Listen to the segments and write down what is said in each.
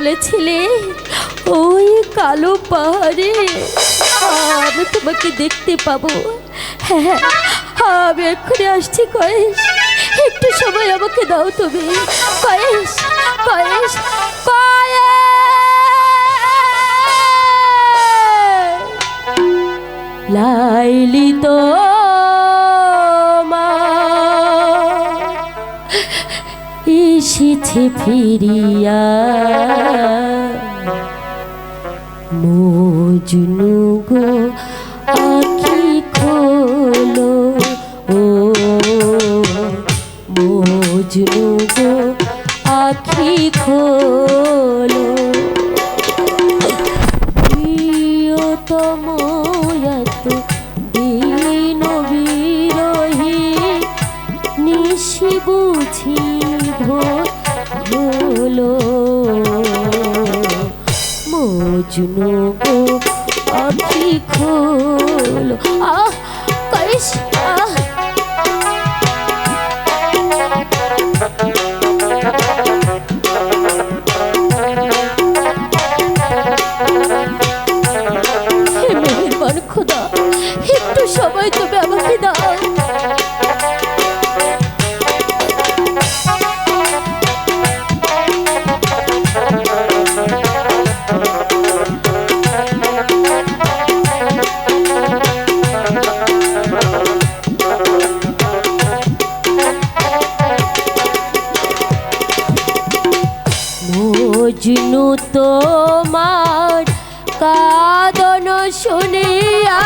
বলেছিলে ওই কালো পাহাড়ে আমি তোমাকে দেখতে পাবো। হ্যাঁ হ্যাঁ, আমি এক্ষুনি আসছি কয়েস একটু সময় আমাকে দাও তুমি। কয়েস কয়েস লাইলি তো এসেছে ফিরিয়া মজনু গো আখি খোলো ও মজনু গো আখি খোলো। মজনু গো শুনিয়া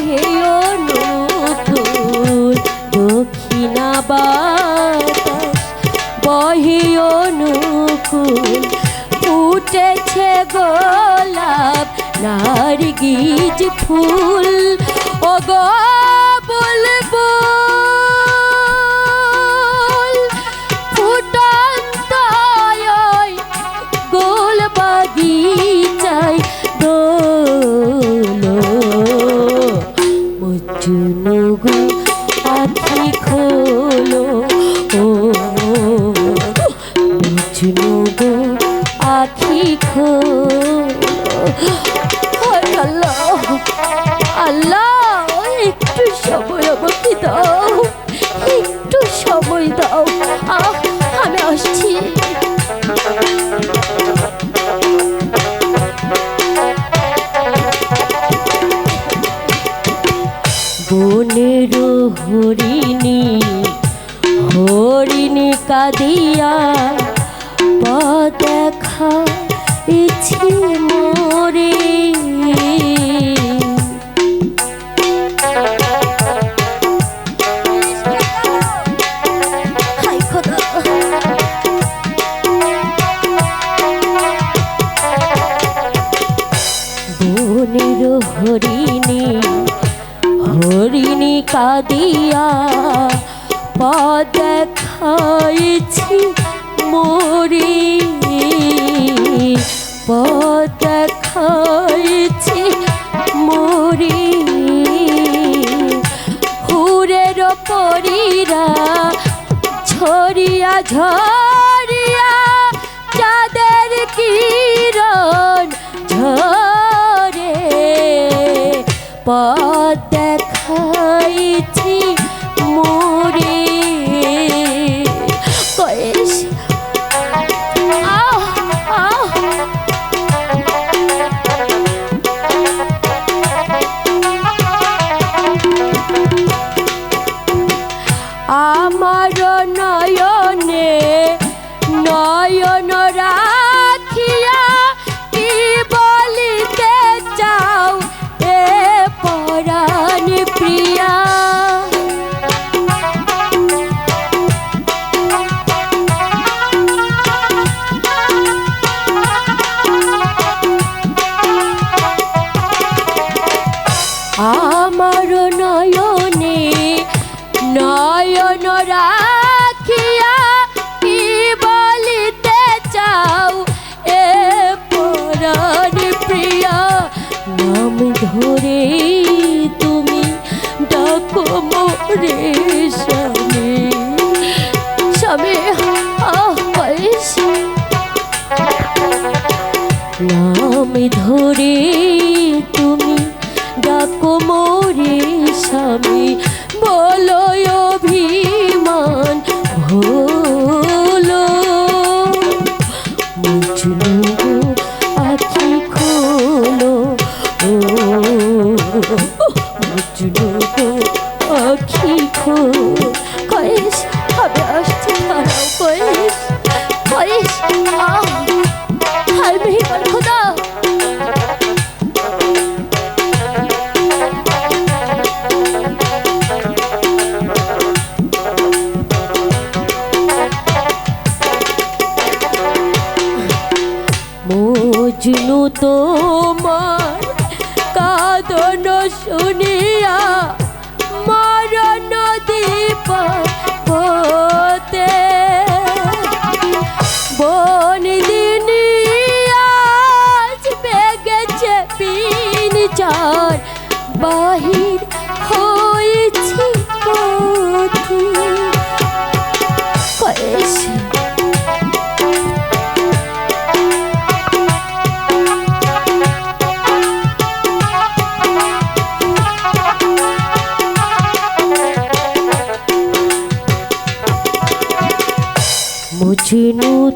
বহে অনুকূল দক্ষিণা বাতাস বহে অনুকূল ফুটেছে গোলাপ নারগিজ ফুল ও গো বুলবুল। হরিণী কাঁদিয়া পথ দেখা ইচ্ছে মরে হরিণী হরিণী কাঁদিয়া পদ দেখাইছি মরি। পদ দেখাইছি মরি। হুরের পরিরা ছড়িয়া ঝরিয়া ধরে তুমি ডাকো মোরে স্বামী স্বামী নাম ধরে তুমি ডাকো মোরে স্বামী বলো তোমার কাদন শুনিয়া মরণ দীপা Oh.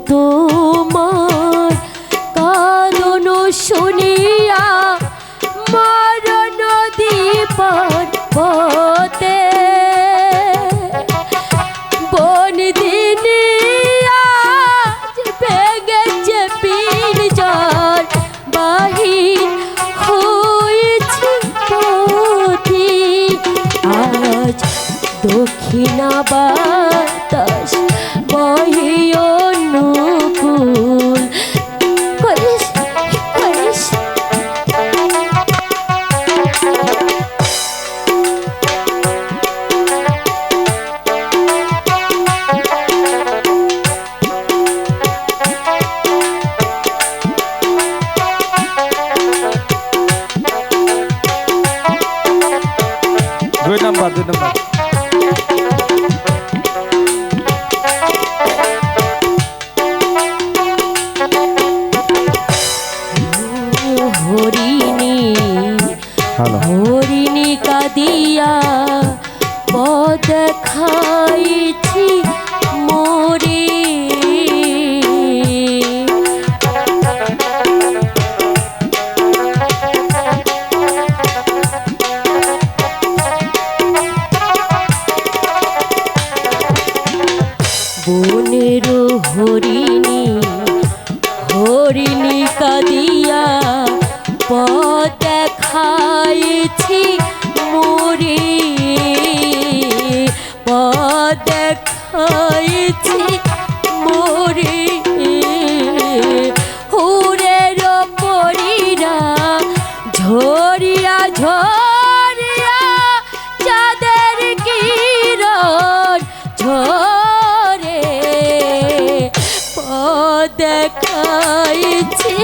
ধন্যবাদ ধন্যবাদ দেখাইছি মোরে পথ দেখাইছি মোরে। হুরের পরিরা ঝরিয়া ঝরিয়া চাঁদের কিরণ ঝরে। পথ দেখাইছি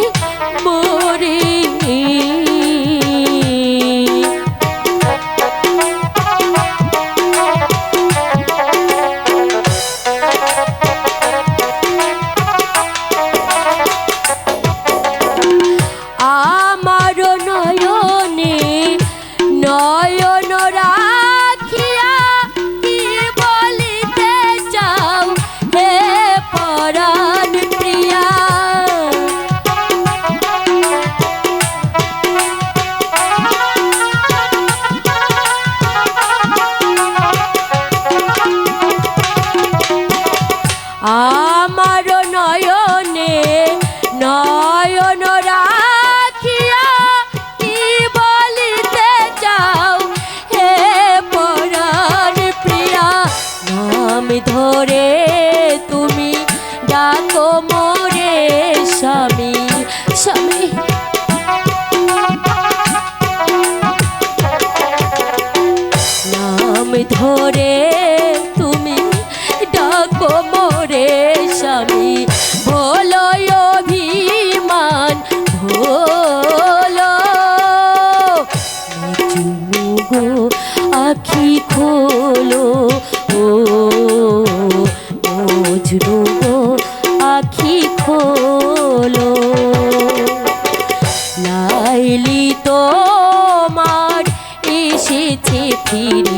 আখি খোলো। ও বুঝলো আখি খোলো। নাইলি তো মার এসেছে ফির।